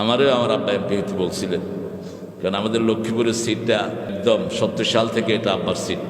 আমারও আমার আব্বা এমপি বলছিলেন কারণ আমাদের লক্ষ্মীপুরের সিটটা একদম সত্তর সাল থেকে এটা আব্বার সিট।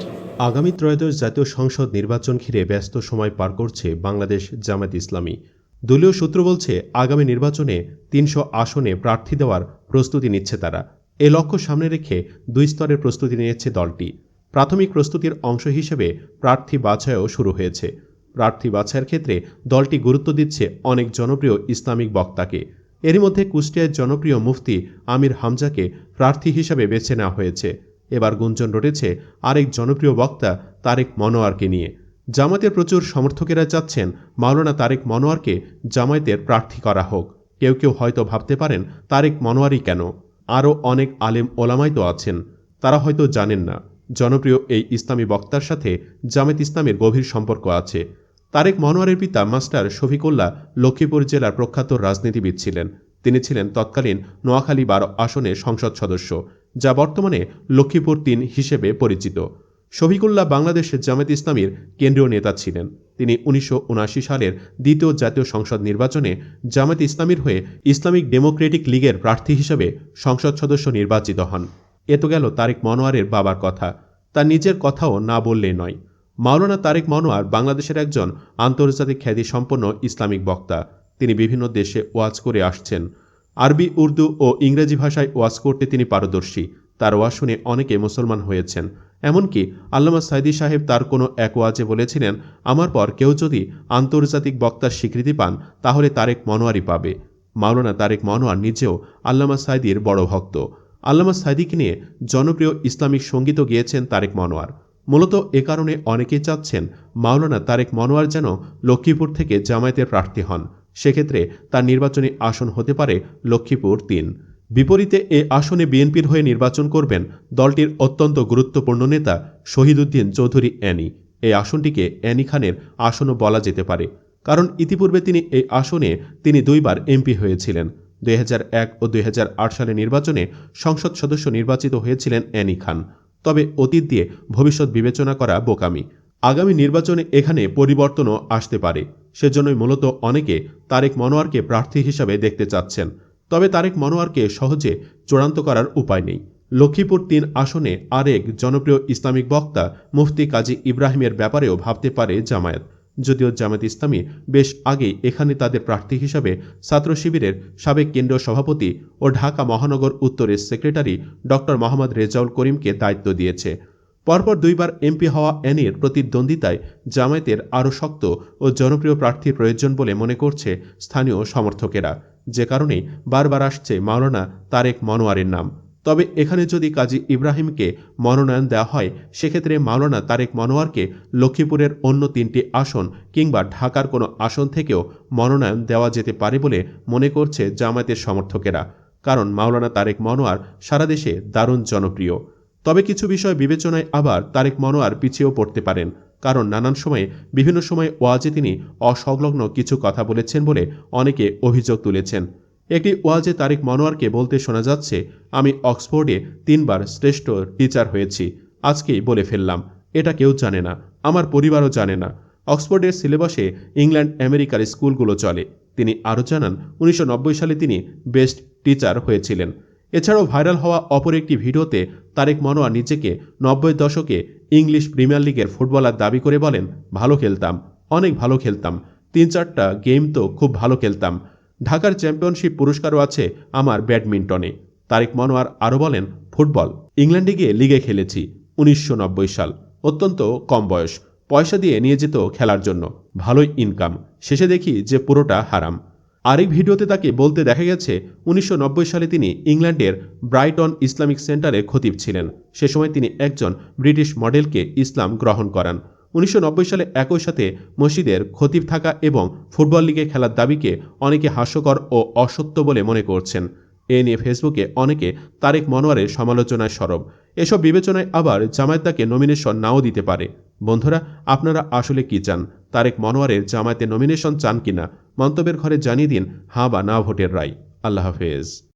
আগামী ত্রয়োদশ জাতীয় সংসদ নির্বাচন ঘিরে ব্যস্ত সময় পার করছে বাংলাদেশ জামায়াত ইসলামী। দলীয় সূত্র বলছে, আগামী নির্বাচনে তিনশো আসনে প্রার্থী দেওয়ার প্রস্তুতি নিচ্ছে তারা। এ লক্ষ্য সামনে রেখে দুই স্তরের প্রস্তুতি নিয়েছে দলটি। প্রাথমিক প্রস্তুতির অংশ হিসেবে প্রার্থী বাছাইও শুরু হয়েছে। প্রার্থী বাছাইয়ের ক্ষেত্রে দলটি গুরুত্ব দিচ্ছে অনেক জনপ্রিয় ইসলামিক বক্তাকে। এরই মধ্যে কুষ্টিয়ার জনপ্রিয় মুফতি আমির হামজাকে প্রার্থী হিসাবে বেছে নেওয়া হয়েছে। এবার গুঞ্জন রটেছে আরেক জনপ্রিয় বক্তা তারেক মনোয়ারকে নিয়ে। জামাতের প্রচুর সমর্থকেরা চাচ্ছেন মাওলানা তারেক মনোয়ারকে জামায়াতের প্রার্থী করা হোক। কেউ কেউ হয়তো ভাবতে পারেন তারেক মনোয়ারই কেন। আরও অনেক আলেম ওলামাই তো আছেন। তারা হয়তো জানেন না। জনপ্রিয় এই ইসলামী বক্তার সাথে জামাত ইসলামের গভীর সম্পর্ক আছে। তারেক মনোয়ারের পিতা মাস্টার শফিকুল্লাহ লক্ষ্মীপুর জেলার প্রখ্যাত রাজনীতিবিদ ছিলেন। তিনি ছিলেন তৎকালীন নোয়াখালী বারো আসনের সংসদ সদস্য, যা বর্তমানে লক্ষ্মীপুর তিন হিসেবে পরিচিত। শফিকুল্লাহ বাংলাদেশ জামাত ইসলামীর কেন্দ্রীয় নেতা ছিলেন। তিনি উনিশশো উনআশি সালের দ্বিতীয় জাতীয় সংসদ নির্বাচনে জামাত ইসলামীর হয়ে ইসলামিক ডেমোক্রেটিক লীগের প্রার্থী হিসেবে সংসদ সদস্য নির্বাচিত হন। এ তো গেল তারেক মনোয়ারের বাবার কথা। তার নিজের কথাও না বললেই নয়। মাওলানা তারেক মনোয়ার বাংলাদেশের একজন আন্তর্জাতিক খ্যাতি সম্পন্ন ইসলামিক বক্তা। তিনি বিভিন্ন দেশে ওয়াজ করে আসছেন। আরবি, উর্দু ও ইংরেজি ভাষায় ওয়াজ করতে তিনি পারদর্শী। তার ওয়াজ শুনে অনেকে মুসলমান হয়েছেন। এমনকি আল্লামা সাইদি সাহেব তার কোনো এক ওয়াজে বলেছিলেন, আমার পর কেউ যদি আন্তর্জাতিক বক্তার স্বীকৃতি পান, তাহলে তারেক মনোয়ারই পাবে। মাওলানা তারেক মনোয়ার নিজেও আল্লামা সাইদির বড় ভক্ত। আল্লামা সাইদিকে নিয়ে জনপ্রিয় ইসলামিক সঙ্গীতও গিয়েছেন তারেক মনোয়ার। মূলত এ কারণে অনেকেই চাচ্ছেন মাওলানা তারেক মনোয়ার যেন লক্ষ্মীপুর থেকে জামায়াতের প্রার্থী হন। সেক্ষেত্রে তার নির্বাচনী আসন হতে পারে লক্ষ্মীপুর তিন। বিপরীতে এ আসনে বিএনপির হয়ে নির্বাচন করবেন দলটির অত্যন্ত গুরুত্বপূর্ণ নেতা শহীদুদ্দিন চৌধুরী অ্যানি। এই আসনটিকে অ্যানি খানের আসনও বলা যেতে পারে। কারণ ইতিপূর্বে তিনি এই আসনে তিনি দুইবার এমপি হয়েছিলেন। দুই হাজার এক ও দুই হাজার আট সালে নির্বাচনে সংসদ সদস্য নির্বাচিত হয়েছিলেন অ্যানি খান। তবে অতীত দিয়ে ভবিষ্যৎ বিবেচনা করা বোকামি। আগামী নির্বাচনে এখানে পরিবর্তনও আসতে পারে। সেজন্যই মূলত অনেকে তারেক মনোয়ারকে প্রার্থী হিসাবে দেখতে চাচ্ছেন। তবে তারেক মনোয়ারকে সহজে চূড়ান্ত করার উপায় নেই। লক্ষ্মীপুর তিন আসনে আরেক জনপ্রিয় ইসলামিক বক্তা মুফতি কাজী ইব্রাহিমের ব্যাপারেও ভাবতে পারে জামায়াত। যদিও জামায়াত ইসলামী বেশ আগেই এখানে তাদের প্রার্থী হিসাবে ছাত্র শিবিরের সাবেক কেন্দ্রীয় সভাপতি ও ঢাকা মহানগর উত্তরের সেক্রেটারি ডক্টর মোহাম্মদ রেজাউল করিমকে দায়িত্ব দিয়েছে। পরপর দুইবার এমপি হওয়া অ্যানির প্রতিদ্বন্দ্বিতায় জামায়াতের আরও শক্ত ও জনপ্রিয় প্রার্থীর প্রয়োজন বলে মনে করছে স্থানীয় সমর্থকেরা। যে কারণেই বারবার আসছে মাওলানা তারেক মনোয়ারের নাম। তবে এখানে যদি কাজী ইব্রাহিমকে মনোনয়ন দেওয়া হয়, সেক্ষেত্রে মাওলানা তারেক মনোয়ারকে লক্ষ্মীপুরের অন্য তিনটি আসন কিংবা ঢাকার কোনো আসন থেকেও মনোনয়ন দেওয়া যেতে পারে বলে মনে করছে জামায়াতের সমর্থকেরা। কারণ মাওলানা তারেক মনোয়ার সারা দেশে দারুণ জনপ্রিয়। তবে কিছু বিষয় বিবেচনায় আবার তারেক মনোয়ার পিছিয়েও পড়তে পারেন। কারণ নানান সময়ে, বিভিন্ন সময়ে ওয়াজে তিনি অসংলগ্ন কিছু কথা বলেছেন বলে অনেকে অভিযোগ তুলেছেন। একটি ওয়াজে তারেক মনোয়ারকে বলতে শোনা যাচ্ছে, আমি অক্সফোর্ডে তিনবার শ্রেষ্ঠ টিচার হয়েছি। আজকেই বলে ফেললাম। এটা কেউ জানে না। আমার পরিবারও জানে না। অক্সফোর্ডের সিলেবাসে ইংল্যান্ড আমেরিকার স্কুলগুলো চলে। তিনি আরও জানান, উনিশশো নব্বই সালে তিনি বেস্ট টিচার হয়েছিলেন। এছাড়াও ভাইরাল হওয়া অপর একটি ভিডিওতে তারেক মনোয়ার নিজেকে নব্বই দশকে ইংলিশ প্রিমিয়ার লিগের ফুটবলার দাবি করে বলেন, ভালো খেলতাম। অনেক ভালো খেলতাম। তিন চারটা গেম তো খুব ভালো খেলতাম। ঢাকার চ্যাম্পিয়নশিপ পুরস্কারও আছে আমার ব্যাডমিন্টনে। তারেক মনোয়ার আরও বলেন, ফুটবল, ইংল্যান্ডে গিয়ে লিগে খেলেছি, উনিশশো সাল। অত্যন্ত কম বয়স, পয়সা দিয়ে নিয়ে যেত খেলার জন্য। ভালোই ইনকাম শেষে দেখি যে পুরোটা হারাম। আরেক ভিডিওতে তাকে বলতে দেখা গেছে, উনিশশো নব্বই সালে তিনি ইংল্যান্ডের ব্রাইটন ইসলামিক সেন্টারে খতিব ছিলেন। সে সময় তিনি একজন ব্রিটিশ মডেলকে ইসলাম গ্রহণ করান। উনিশশো নব্বই সালে একই সাথে মসজিদের খতিব থাকা এবং ফুটবল লিগে খেলার দাবিকে অনেকে হাস্যকর ও অসত্য বলে মনে করছেন। এ নিয়ে ফেসবুকে অনেকে তারেক মনোয়ারের সমালোচনায় সরব। এসব বিবেচনায় আবার জামায়াত তাকে নমিনেশন নাও দিতে পারে। বন্ধুরা, আপনারা আসলে কি চান? তারেক মনোয়ারের জামায়াতে নমিনেশন চান কিনা? মন্তব্যের ঘরে জানিয়ে দিন হাঁ বা না ভোটের রায়। আল্লাহ হাফেজ।